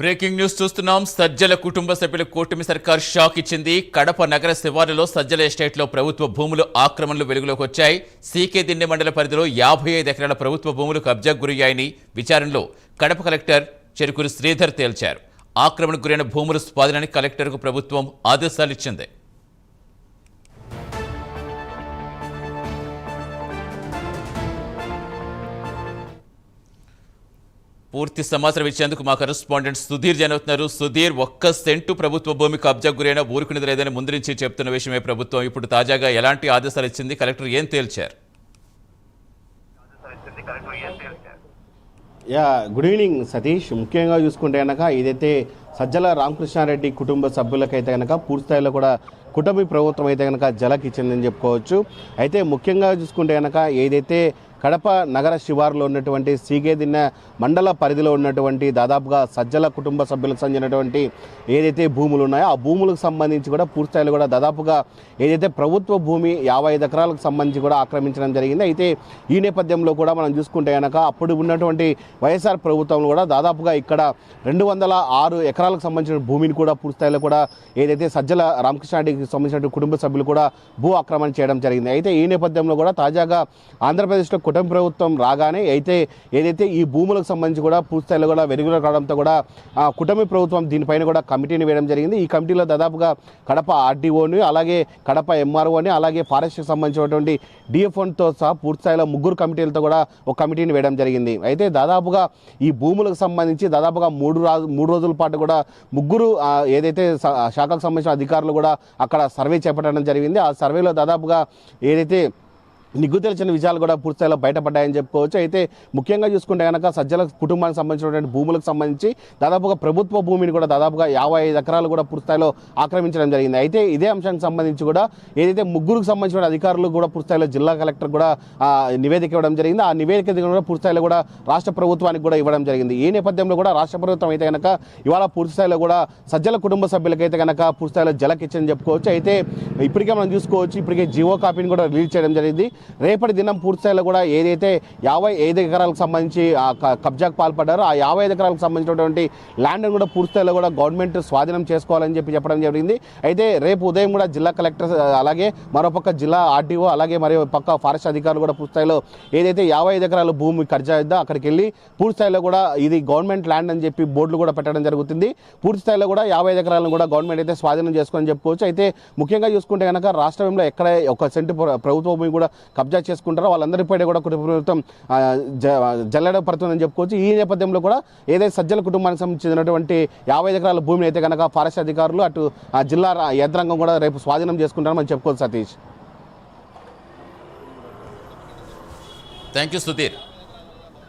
Breaking news చూస్తున్నాం. సజ్జల కుటుంబ సభ్యుల కూటమి సర్కార్ షాక్ ఇచ్చింది. కడప నగర శివారులో సజ్జల ఎస్టేట్లో ప్రభుత్వ భూములు ఆక్రమణలు వెలుగులోకి వచ్చాయి. సీకే దిండి మండల పరిధిలో యాభై ఐదు ఎకరాల ప్రభుత్వ భూములు కబ్జాకు గురయ్యాయని విచారణలో కడప కలెక్టర్ చెరుకురు శ్రీధర్ తేల్చారు. ఆక్రమణకు గురైన భూముల స్వాధీనానికి కలెక్టర్కు ప్రభుత్వం ఆదేశాలు ఇచ్చింది. పూర్తి సమాచారం ఇచ్చేందుకు మా కరెస్పాండెంట్ సుధీర్ జన్ అవుతున్నారు. సుధీర్ ఒక్క సెంటు ప్రభుత్వ భూమి కబ్జా గురైన ఊరుకునేది లేదని ముందు నుంచి చెప్తున్న విషయమే ప్రభుత్వం. ఇప్పుడు తాజాగా ఎలాంటి ఆదేశాలు ఇచ్చింది? కలెక్టర్ ఏం తేల్చారు? Yeah good evening Satish. ముఖ్యంగా చూసుకుంటే కనుక ఏదైతే సజ్జల రామకృష్ణారెడ్డి కుటుంబ సభ్యులకైతే కనుక పూర్తిస్థాయిలో కూడా కుటుంబ ప్రభుత్వం అయితే కనుక జలకి ఇచ్చిందని చెప్పుకోవచ్చు. అయితే ముఖ్యంగా చూసుకుంటే కనుక ఏదైతే కడప నగర శివారులో ఉన్నటువంటి సీగేదిన్న మండల పరిధిలో ఉన్నటువంటి దాదాపుగా సజ్జల కుటుంబ సభ్యులకు చెందినటువంటి ఏదైతే భూములు ఉన్నాయో ఆ భూములకు సంబంధించి కూడా పూర్తిస్థాయిలో కూడా దాదాపుగా ఏదైతే ప్రభుత్వ భూమి యాభై ఐదు ఎకరాలకు సంబంధించి కూడా ఆక్రమించడం జరిగింది. అయితే ఈ నేపథ్యంలో కూడా మనం చూసుకుంటే కనుక అప్పుడు ఉన్నటువంటి వైఎస్ఆర్ ప్రభుత్వంలో కూడా దాదాపుగా ఇక్కడ రెండు వందల ఆరు ఎకరాలకు సంబంధించిన భూమిని కూడా పూర్తిస్థాయిలో కూడా ఏదైతే సజ్జల రామకృష్ణారెడ్డికి సంబంధించిన కుటుంబ సభ్యులు కూడా భూ ఆక్రమణ చేయడం జరిగింది. అయితే ఈ నేపథ్యంలో కూడా తాజాగా ఆంధ్రప్రదేశ్లో కూటమి ప్రభుత్వం రాగానే అయితే ఏదైతే ఈ భూములకు సంబంధించి కూడా పూర్తిస్థాయిలో కూడా వెలుగులో రావడంతో కూడా కూటమి ప్రభుత్వం దీనిపైన కూడా కమిటీని వేయడం జరిగింది. ఈ కమిటీలో దాదాపుగా కడప ఆర్డీఓని అలాగే కడప ఎంఆర్ఓని అలాగే ఫారెస్ట్కి సంబంధించినటువంటి డిఎఫ్ఓన్తో సహా పూర్తి స్థాయిలో ముగ్గురు కమిటీలతో కూడా ఒక కమిటీని వేయడం జరిగింది. అయితే దాదాపుగా ఈ భూములకు సంబంధించి దాదాపుగా మూడు రాజు మూడు రోజుల పాటు కూడా ముగ్గురు ఏదైతే శాఖకు సంబంధించిన అధికారులు కూడా అక్కడ సర్వే చేపట్టడం జరిగింది. ఆ సర్వేలో దాదాపుగా ఏదైతే నిగ్గు తెలిసిన విషయాలు కూడా పూర్తిస్థాయిలో బయటపడ్డాయని చెప్పుకోవచ్చు. అయితే ముఖ్యంగా చూసుకుంటే కనుక సజ్జల కుటుంబానికి సంబంధించినటువంటి భూములకు సంబంధించి దాదాపుగా ప్రభుత్వ భూమిని కూడా దాదాపుగా యాభై ఐదు ఎకరాలు కూడా పూర్తిస్థాయిలో ఆక్రమించడం జరిగింది. అయితే ఇదే అంశానికి సంబంధించి కూడా ఏదైతే ముగ్గురికి సంబంధించిన అధికారులు కూడా పూర్తిస్థాయిలో జిల్లా కలెక్టర్ కూడా నివేదిక ఇవ్వడం జరిగింది. ఆ నివేదిక కూడా పూర్తిస్థాయిలో కూడా రాష్ట్ర ప్రభుత్వానికి కూడా ఇవ్వడం జరిగింది. ఈ నేపథ్యంలో కూడా రాష్ట్ర ప్రభుత్వం అయితే కనుక ఇవాళ పూర్తిస్థాయిలో కూడా సజ్జల కుటుంబ సభ్యులకైతే కనుక పూర్తిస్థాయిలో జలకిచ్చని చెప్పుకోవచ్చు. అయితే ఇప్పటికే మనం చూసుకోవచ్చు ఇప్పటికే జియో కాపీని కూడా రిలీజ్ చేయడం జరిగింది. రేపటి దినం పూర్తిస్థాయిలో కూడా ఏదైతే యాభై ఐదు ఎకరాలకు సంబంధించి కబ్జాకు పాల్పడ్డారో ఆ యాభై ఐదు ఎకరాలకు సంబంధించినటువంటి ల్యాండ్ను కూడా పూర్తిస్థాయిలో కూడా గవర్నమెంట్ స్వాధీనం చేసుకోవాలని చెప్పి చెప్పడం జరిగింది. అయితే రేపు ఉదయం కూడా జిల్లా కలెక్టర్ అలాగే మరోపక్క జిల్లా ఆర్డీఓ అలాగే మరి పక్క ఫారెస్ట్ అధికారులు కూడా పూర్తిస్థాయిలో ఏదైతే యాభై ఐదు ఎకరాల భూమి కబ్జా ఇద్దో అక్కడికి వెళ్ళి పూర్తిస్థాయిలో కూడా ఇది గవర్నమెంట్ ల్యాండ్ అని చెప్పి బోర్డులు కూడా పెట్టడం జరుగుతుంది. పూర్తి స్థాయిలో కూడా యాభై ఐదు ఎకరాలను కూడా గవర్నమెంట్ అయితే స్వాధీనం చేసుకొని చెప్పుకోవచ్చు. అయితే ముఖ్యంగా చూసుకుంటే కనుక రాష్ట్రంలో ఎక్కడ ఒక సెంటు ప్రభుత్వ భూమి కూడా కబ్జా చేసుకుంటారో వాళ్ళందరిపై కూడా కుటుంబ ప్రభుత్వం జ- జల్లెడ పడుతుందని చెప్పుకోవచ్చు. ఈ నేపథ్యంలో కూడా ఏదైతే సజ్జల కుటుంబానికి సంబంధించినటువంటి యాభై ఎకరాల భూమిని అయితే కనుక ఫారెస్ట్ అధికారులు అటు జిల్లా యంత్రాంగం కూడా రేపు స్వాధీనం చేసుకుంటారని మనం చెప్పుకోవచ్చు సతీష్. Thank you Sudheer